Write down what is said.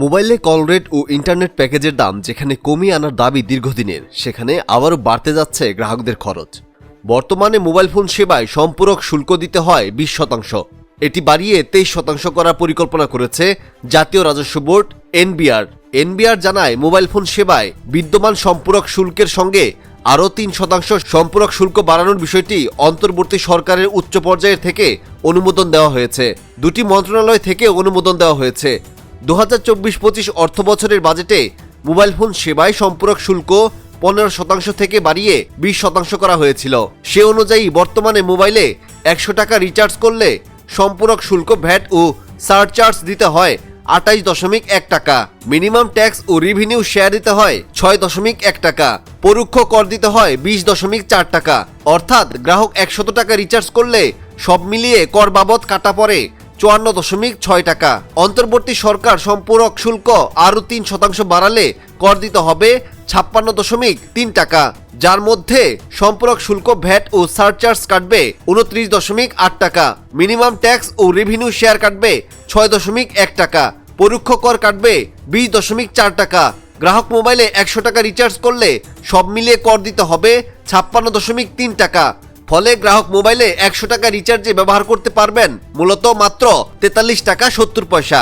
মোবাইলে call rate ও internet প্যাকেজের দাম যেখানে কমিয়ে আনার দাবি দীর্ঘদিনের, সেখানে আবারও বাড়তে যাচ্ছে গ্রাহকদের খরচ। বর্তমানে মোবাইল ফোন সেবায় সম্পূরক শুল্ক দিতে হয় বিশ শতাংশ। এটি বাড়িয়ে তেইশ শতাংশ করার পরিকল্পনা করেছে জাতীয় রাজস্ব বোর্ড, এনবিআর। এনবিআর জানায়, মোবাইল ফোন সেবায় বিদ্যমান সম্পূরক শুল্কের সঙ্গে আরও তিন শতাংশ সম্পূরক শুল্ক বাড়ানোর বিষয়টি অন্তর্বর্তী সরকারের উচ্চ পর্যায়ের থেকে অনুমোদন দেওয়া হয়েছে। দুটি মন্ত্রণালয় থেকে অনুমোদন দেওয়া হয়েছে। দু হাজার চব্বিশ পঁচিশ অর্থ বছরের বাজেটে মোবাইল ফোন সেবায় সম্পূরক শুল্ক পনেরো শতাংশ থেকে বাড়িয়ে বিশ শতাংশ করা হয়েছিল। সে অনুযায়ী বর্তমানে মোবাইলে একশো টাকা রিচার্জ করলে সম্পূরক শুল্ক ভ্যাট ও সারচার্জ দিতে হয় আটাইশ দশমিক এক টাকা। মিনিমাম ট্যাক্স ও রিভিনিউ শেয়ার দিতে হয় ছয় দশমিক এক টাকা। পরোক্ষ কর দিতে হয় বিশ দশমিক চার টাকা। অর্থাৎ গ্রাহক একশত টাকা রিচার্জ করলে সব মিলিয়ে কর বাবদ কাটা পড়ে চুয়ান্ন দশমিক ছয় টাকা। অন্তর্বর্তী সরকার সম্পূরক শুল্ক আরও তিন শতাংশ বাড়ালে কর দিতে হবে ছাপ্পান্ন দশমিক তিন টাকা। যার মধ্যে সম্পূরক শুল্ক ভ্যাট ও সারচার্জ কাটবে উনত্রিশ দশমিক আট টাকা। মিনিমাম ট্যাক্স ও রেভিনিউ শেয়ার কাটবে ছয় দশমিক এক টাকা। পরোক্ষ কর কাটবে বিশ দশমিক চার টাকা। গ্রাহক মোবাইলে একশো টাকা রিচার্জ করলে সব মিলিয়ে কর দিতে হবে ছাপ্পান্ন দশমিক তিন টাকা। ফলে গ্রাহক মোবাইলে একশো টাকা রিচার্জে ব্যবহার করতে পারবেন। মূলত মাত্র তেতাল্লিশ টাকা সত্তর পয়সা।